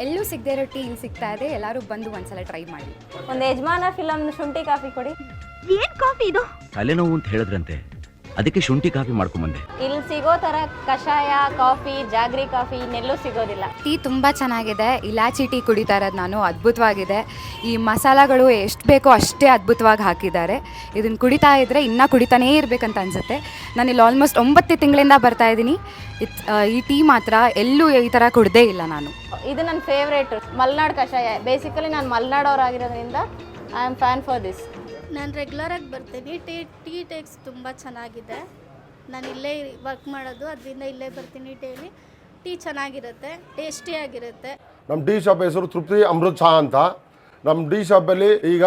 ಎಲ್ಲೂ ಸಿಗದೆ ಇರೋ ಟೀ ಇಲ್ಲಿ ಸಿಗ್ತಾ ಇದೆ. ಎಲ್ಲರೂ ಬಂದು ಒಂದ್ಸಲ ಟ್ರೈ ಮಾಡಿ. ಒಂದು ಯಜಮಾನ ಫಿಲಮ್ ಶುಂಠಿ ಕಾಫಿ ಕೊಡಿ. ಏನ್ ಕಾಫಿ ಇದು? ತಲೆನೋವು ಅಂತ ಹೇಳಿದ್ರಂತೆ. ಅದಕ್ಕೆ ಶುಂಠಿ ಕಾಫಿ ಮಾಡ್ಕೊಂಬಂದೆ ಇಲ್ಲಿ ಸಿಗೋ ತರ ಕಷಾಯ ಕಾಫಿ ಜಾಗ್ರಿ ಕಾಫಿ ಇನ್ನೆಲ್ಲೂ ಸಿಗೋದಿಲ್ಲ. ಟೀ ತುಂಬ ಚೆನ್ನಾಗಿದೆ. ಇಲಾಚಿ ಟೀ ಕುಡಿತಾ ಇರೋದು ನಾನು ಅದ್ಭುತವಾಗಿದೆ. ಈ ಮಸಾಲಗಳು ಎಷ್ಟು ಬೇಕೋ ಅಷ್ಟೇ ಅದ್ಭುತವಾಗಿ ಹಾಕಿದ್ದಾರೆ. ಇದನ್ನು ಕುಡಿತಾ ಇದ್ದರೆ ಇನ್ನೂ ಕುಡಿತಾನೇ ಇರಬೇಕಂತ ಅನ್ಸುತ್ತೆ. ನಾನು ಇಲ್ಲಿ ಆಲ್ಮೋಸ್ಟ್ ಒಂಬತ್ತು ತಿಂಗಳಿಂದ ಬರ್ತಾ ಇದ್ದೀನಿ. ಈ ಟೀ ಮಾತ್ರ ಎಲ್ಲೂ ಈ ಥರ ಕುಡ್ದೇ ಇಲ್ಲ ನಾನು. ಇದು ನನ್ನ ಫೇವ್ರೇಟ್ ಮಲ್ನಾಡ್ ಕಷಾಯ. ಬೇಸಿಕಲಿ ನಾನು ಮಲ್ನಾಡವರಾಗಿರೋದ್ರಿಂದ I am fan for this ನಾನು ರೆಗ್ಯುಲರಾಗಿ ಬರ್ತೀನಿ. ಟೀ ಟೀ ಟೇಕ್ಸ್ ತುಂಬ ಚೆನ್ನಾಗಿದೆ. ನಾನು ಇಲ್ಲೇ ವರ್ಕ್ ಮಾಡೋದು, ಅದರಿಂದ ಇಲ್ಲೇ ಬರ್ತೀನಿ ಟೀಲಿ ಟೀ ಚೆನ್ನಾಗಿರುತ್ತೆ ಟೇಸ್ಟಿಯಾಗಿರುತ್ತೆ ನಮ್ಮ ಟೀ ಶಾಪ್ ಹೆಸರು ತೃಪ್ತಿ ಅಮೃತ್ ಚಹಾ ಅಂತ. ನಮ್ಮ ಟೀ ಶಾಪಲ್ಲಿ ಈಗ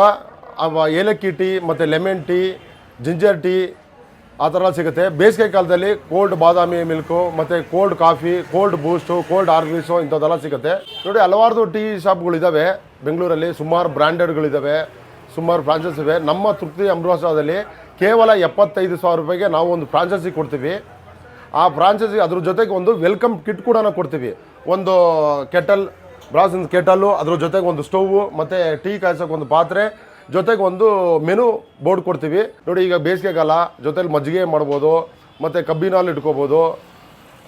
ಅವ ಏಲಕ್ಕಿ ಟೀ, ಮತ್ತು ಲೆಮನ್ ಟೀ, ಜಿಂಜರ್ ಟೀ ಆ ಥರ ಸಿಗುತ್ತೆ. ಬೇಸಿಗೆ ಕಾಲದಲ್ಲಿ ಕೋಲ್ಡ್ ಬಾದಾಮಿ ಮಿಲ್ಕು, ಮತ್ತು cold coffee, cold Boost, cold ಆರ್ಗ್ರೀಸು ಇಂಥದ್ದೆಲ್ಲ ಸಿಗುತ್ತೆ. ನೋಡಿ, ಹಲವಾರು ಟೀ ಶಾಪ್ಗಳಿದ್ದಾವೆ ಬೆಂಗಳೂರಲ್ಲಿ ಸುಮಾರು ಬ್ರ್ಯಾಂಡೆಡ್ಗಳಿದ್ದಾವೆ. ಸುಮಾರು ಫ್ರಾಂಚೈಸ್ ಇವೆ. ನಮ್ಮ ತೃಪ್ತಿ ಅಮೃತದಲ್ಲಿ ಕೇವಲ ಎಪ್ಪತ್ತೈದು ಸಾವಿರ ರೂಪಾಯಿಗೆ ನಾವು ಒಂದು ಫ್ರಾಂಚೈಸಿ ಕೊಡ್ತೀವಿ. ಆ ಫ್ರಾಂಚೈಸಿ ಅದ್ರ ಜೊತೆಗೆ ಒಂದು ವೆಲ್ಕಮ್ ಕಿಟ್ ಕೂಡ ಕೊಡ್ತೀವಿ. ಒಂದು ಕೆಟಲ್ ಬ್ರಾಸಿನ ಕೆಟಲ್ಲು ಅದ್ರ ಜೊತೆಗೆ ಒಂದು ಸ್ಟೌವು ಮತ್ತು ಟೀ ಕಾಯಿಸೋಕೆ ಒಂದು ಪಾತ್ರೆ, ಜೊತೆಗೆ ಒಂದು ಮೆನು ಬೋರ್ಡ್ ಕೊಡ್ತೀವಿ. ನೋಡಿ, ಈಗ ಬೇಸಿಗೆಗಾಲ ಜೊತೆಲಿ ಮಜ್ಜಿಗೆ ಮಾಡ್ಬೋದು, ಮತ್ತು ಕಬ್ಬಿನ ಹಾಲು ಇಟ್ಕೋಬೋದು.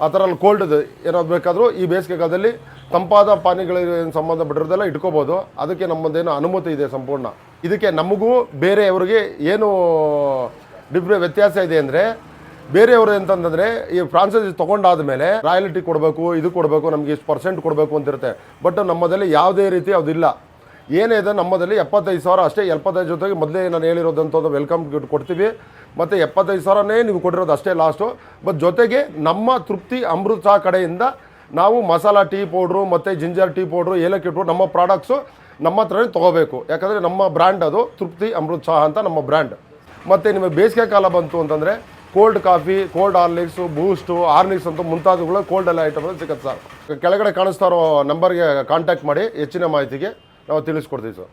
ಆ ಥರ ಅಲ್ಲಿ ಕೋಲ್ಡ್ ಏನಾದ್ರು ಬೇಕಾದರೂ ಈ ಬೇಸಿಗೆಗಾಲದಲ್ಲಿ ತಂಪಾದ ಪಾನೀಯಗಳಿಗೆ ಸಂಬಂಧಪಟ್ಟಿರೋದೆಲ್ಲ ಇಟ್ಕೋಬೋದು. ಅದಕ್ಕೆ ನಮ್ಮದೇನು ಅನುಮತಿ ಇದೆ ಸಂಪೂರ್ಣ. ಇದಕ್ಕೆ ನಮಗೂ ಬೇರೆಯವ್ರಿಗೆ ಏನು ಡಿಫ್ರೆ ವ್ಯತ್ಯಾಸ ಇದೆ ಅಂದರೆ ಬೇರೆಯವರು ಅಂತಂದರೆ ಈ ಫ್ರಾನ್ಸೈಸ್ ತೊಗೊಂಡಾದ ಮೇಲೆ ರಾಯಲಿಟಿ ಕೊಡಬೇಕು, ಇದು ಕೊಡಬೇಕು, ನಮಗೆ ಇಷ್ಟು ಪರ್ಸೆಂಟ್ ಕೊಡಬೇಕು ಅಂತಿರುತ್ತೆ. ಬಟ್ ನಮ್ಮದಲ್ಲಿ ಯಾವುದೇ ರೀತಿ ಅದಿಲ್ಲ. ಏನೇ ಇದೆ ನಮ್ಮದಲ್ಲಿ ಎಪ್ಪತ್ತೈದು ಸಾವಿರ ಅಷ್ಟೇ, ಎಪ್ಪತ್ತೈದು ಜೊತೆಗೆ ಮೊದಲೇ ನಾನು ಹೇಳಿರೋದಂಥದ್ದು ವೆಲ್ಕಮ್ ಗಿಫ್ಟ್ ಕೊಡ್ತೀವಿ. ಮತ್ತು ಎಪ್ಪತ್ತೈದು ಸಾವಿರನೇ ನೀವು ಕೊಟ್ಟಿರೋದು ಅಷ್ಟೇ ಲಾಸ್ಟು ಬಟ್ ಜೊತೆಗೆ ನಮ್ಮ ತೃಪ್ತಿ ಅಮೃತ ಕಡೆಯಿಂದ ನಾವು ಮಸಾಲ ಟೀ ಪೌಡ್ರು ಮತ್ತು ಜಿಂಜರ್ ಟೀ ಪೌಡ್ರು, ಏಲಕ್ಕಿ ಇಟ್ಬಿಟ್ಟು ನಮ್ಮ ಪ್ರಾಡಕ್ಟ್ಸು ನಮ್ಮ ಹತ್ರನೇ ತೊಗೋಬೇಕು. ಯಾಕಂದರೆ ನಮ್ಮ ಬ್ರ್ಯಾಂಡ್ ಅದು, ತೃಪ್ತಿ ಅಮೃತ್ ಚಹಾ ಅಂತ ನಮ್ಮ ಬ್ರ್ಯಾಂಡ್. ಮತ್ತು ನಿಮಗೆ ಬೇಸಿಗೆ ಕಾಲ ಬಂತು ಅಂತಂದರೆ cold coffee, cold Horlicks, Boost, Horlicks ಅಂತ ಮುಂತಾದವುಗಳು ಕೋಲ್ಡ್ ಎಲ್ಲ ಐಟಮ್ಗಳು ಸಿಗುತ್ತೆ ಸರ್. ಕೆಳಗಡೆ ಕಾಣಿಸ್ತಾ ಇರೋ ನಂಬರ್ಗೆ ಕಾಂಟ್ಯಾಕ್ಟ್ ಮಾಡಿ ಹೆಚ್ಚಿನ ಮಾಹಿತಿಗೆ ನಾವು ತಿಳಿಸ್ಕೊಡ್ತೀವಿ ಸರ್.